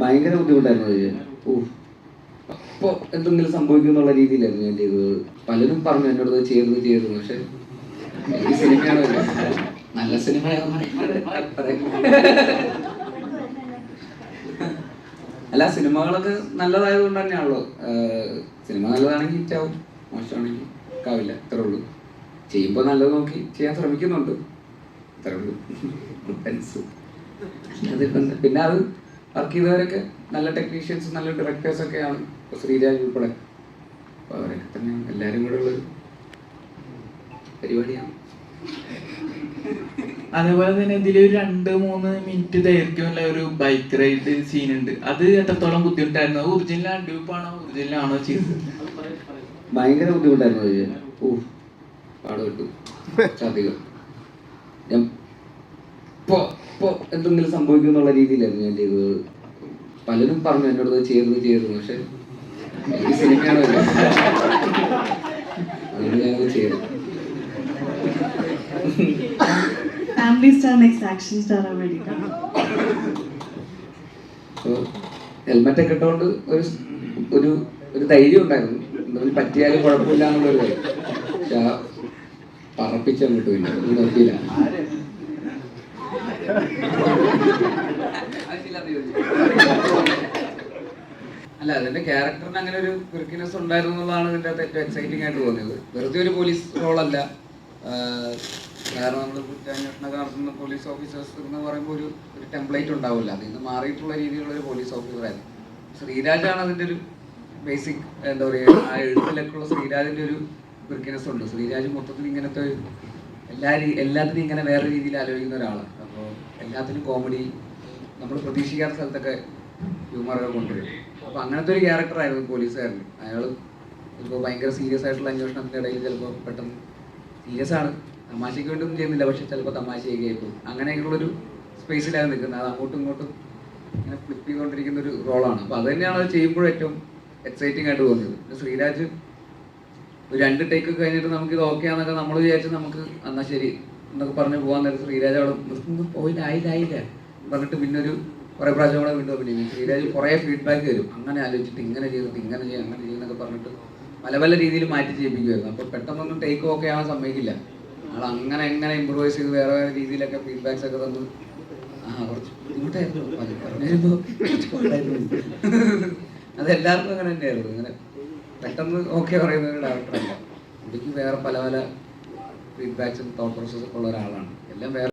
ഭയങ്കര ബുദ്ധിമുട്ടായിരുന്നു ഓ അപ്പോൾ എന്തെങ്കിലും സംഭവിക്കും എന്നുള്ള രീതിയിലായിരുന്നു ഞാൻ ചെയ്തത്. പലരും പറഞ്ഞു എന്നോട് ചെയ്തത് ചെയ്തു പക്ഷെ ഈ സിനിമയാണ്. നല്ല സിനിമ അല്ല സിനിമകളൊക്കെ നല്ലതായത് കൊണ്ട് തന്നെയാണല്ലോ സിനിമ നല്ലതാണെങ്കിൽ ഹിറ്റാവും മോശമാണെങ്കിൽ കാവില്ല ഇത്രേ ഉള്ളൂ. ചെയ്യുമ്പോൾ നല്ലത് നോക്കി ചെയ്യാൻ ശ്രമിക്കുന്നുണ്ട്. ഇത്രേ ഉള്ളൂ. പിന്നെ അത് വർക്ക് ചെയ്തവരൊക്കെ നല്ല ടെക്നീഷ്യൻസ് നല്ല ഡയറക്ടേഴ്സ് ഒക്കെയാണ് ഇപ്പൊ ശ്രീരാജ് ഉൾപ്പെടെ. അപ്പൊ അവരൊക്കെ തന്നെ എല്ലാവരും കൂടെ ഉള്ളൊരു പരിപാടിയാണ്. അതേപോലെ തന്നെ ഒരു രണ്ട് മൂന്ന് മിനിറ്റ് ദൈർഘ്യമുള്ള ഒരു ബൈക്ക് റൈഡ് സീൻ ഉണ്ട്. അത് എത്രത്തോളം ബുദ്ധിമുട്ടായിരുന്നു? ഒറിജിനൽ അഡ്യൂപ്പാണോ ഒറിജിനലാണോ ചെയ്തത്? ഭയങ്കര ബുദ്ധിമുട്ടായിരുന്നു ഓ പാടുപെട്ടു കുറച്ചധികം. ഞാൻ ഇപ്പോ എന്തെങ്കിലും സംഭവിക്കും എന്നുള്ള രീതിയിലായിരുന്നു ഞാൻ ചെയ്തത്? പലരും പറഞ്ഞു എന്നോട് ചെയ്യരുത് ചെയ്യരുത്. പക്ഷെ എനിക്ക് സിനിമയാണ് അതുകൊണ്ട് ഞാനത് ചെയ്തു. Family star next action star ആവാൻ വേണ്ടിയിട്ടാണ് അപ്പോൾ ഹെൽമെറ്റ് ഒക്കെ ഇട്ടുകൊണ്ട് ഒരു ഒരു ഒരു ധൈര്യം ഉണ്ടായിരുന്നു. എന്തെങ്കിലും പറ്റിയാലും കുഴപ്പമില്ല എന്നുള്ളൊരു പറപ്പിച്ചു പക്ഷെ ആ നോക്കിയില്ല അല്ല അതിന്റെ ക്യാരക്ടറിന് അങ്ങനെ ഒരു ക്രിക്കിനെസ് ഉണ്ടായിരുന്നു എന്നുള്ളതാണ് ഇതിന്റെ അകത്ത് ഏറ്റവും എക്സൈറ്റിംഗ് ആയിട്ട് തോന്നിയത്. വെറുതെ ഒരു പോലീസ് റോളല്ല കാരണം നമ്മൾ കുറ്റാന്വേഷണമൊക്കെ നടത്തുന്ന പോലീസ് ഓഫീസേഴ്സ് എന്ന് പറയുമ്പോൾ ഒരു ഒരു ടെംപ്ലേറ്റ് ഉണ്ടാവില്ല. അതിൽ നിന്ന് മാറിയിട്ടുള്ള രീതിയിലുള്ള ഒരു പോലീസ് ഓഫീസറായിരുന്നു ശ്രീരാജാണ് അതിന്റെ ഒരു ബേസിക് എന്താ പറയുക ആ എഴുത്തിലൊക്കെയുള്ള ശ്രീരാജിന്റെ ഒരു ക്രിക്കിനെസ് ഉണ്ട്. ശ്രീരാജ് മൊത്തത്തിൽ ഇങ്ങനത്തെ ഒരു എല്ലാ എല്ലാത്തിനും ഇങ്ങനെ വേറെ രീതിയിൽ ആലോചിക്കുന്ന ഒരാളാണ്. അപ്പോൾ എല്ലാത്തിനും കോമഡി നമ്മൾ പ്രതീക്ഷിക്കാത്ത സ്ഥലത്തൊക്കെ ഹ്യൂമറൊക്കെ കൊണ്ടുവരും. അപ്പോൾ അങ്ങനത്തെ ഒരു ക്യാരക്ടറായിരുന്നു പോലീസുകാരൻ. അയാൾ ഇപ്പോൾ ഭയങ്കര സീരിയസ് ആയിട്ടുള്ള അന്വേഷണത്തിന്റെ ഇടയിൽ ചിലപ്പോൾ പെട്ടെന്ന് സീരിയസ് ആണ്. തമാശയ്ക്ക് വേണ്ടി ഒന്നും ചെയ്യുന്നില്ല പക്ഷെ ചിലപ്പോൾ തമാശയൊക്കെ ആയിപ്പോകും അങ്ങനെയൊക്കെയുള്ളൊരു സ്പേസിലാണ് നിൽക്കുന്നത്. അത് അങ്ങോട്ടും ഇങ്ങോട്ടും ഇങ്ങനെ ഫ്ലിപ്പ് ചെയ്തുകൊണ്ടിരിക്കുന്ന ഒരു റോളാണ് അപ്പോൾ അത് തന്നെയാണ് അത് ചെയ്യുമ്പോഴും ഏറ്റവും എക്സൈറ്റിംഗ് ആയിട്ട് തോന്നിയത്. പിന്നെ ശ്രീരാജ് ഒരു രണ്ട് ടേക്ക് കഴിഞ്ഞിട്ട് നമുക്ക് ഇത് ഓക്കെ ആണെന്നൊക്കെ നമ്മൾ വിചാരിച്ച് നമുക്ക് എന്നാ ശരി എന്നൊക്കെ പറഞ്ഞ് പോകാൻ നേരം ശ്രീരാജ് അവിടെ പോയില്ല ആയില്ല ആയില്ല. പറഞ്ഞിട്ട് പിന്നെ ഒരു കുറേ പ്രാവശ്യം കൂടെ വീണ്ടും അഭിനയിക്കും ശ്രീരാജ് കുറേ ഫീഡ്ബാക്ക് തരും അങ്ങനെ ആലോചിച്ചിട്ട് ഇങ്ങനെ ചെയ്തിട്ട് ഇങ്ങനെ ചെയ്യും അങ്ങനെ ചെയ്യുന്നൊക്കെ പറഞ്ഞിട്ട് പല പല രീതിയിൽ മാറ്റി ചെയ്യിപ്പിക്കുമായിരുന്നു അപ്പോൾ പെട്ടെന്നൊന്നും ടേക്ക് ഓക്കെ ആവാൻ സമ്മതിക്കില്ല. ആൾ അങ്ങനെ എങ്ങനെ ഇമ്പ്രൂവൈസ് ചെയ്ത് വേറെ വേറെ രീതിയിലൊക്കെ ഫീഡ്ബാക്സ് ഒക്കെ തന്നു. ആ കുറച്ച് ബുദ്ധിമുട്ടായിരുന്നു. അത് പറഞ്ഞു വരുമ്പോൾ അത് എല്ലാവർക്കും അങ്ങനെ തന്നെയായിരുന്നു. ഇങ്ങനെ പെട്ടെന്ന് ഓക്കെ പറയുന്ന ഒരു ഡയറക്ടറല്ല എനിക്ക് വേറെ പല പല ഫീഡ്ബാക്സും തോട്ട് പ്രോസസ്സൊക്കെ ഉള്ള ഒരാളാണ്. എല്ലാം വേറെ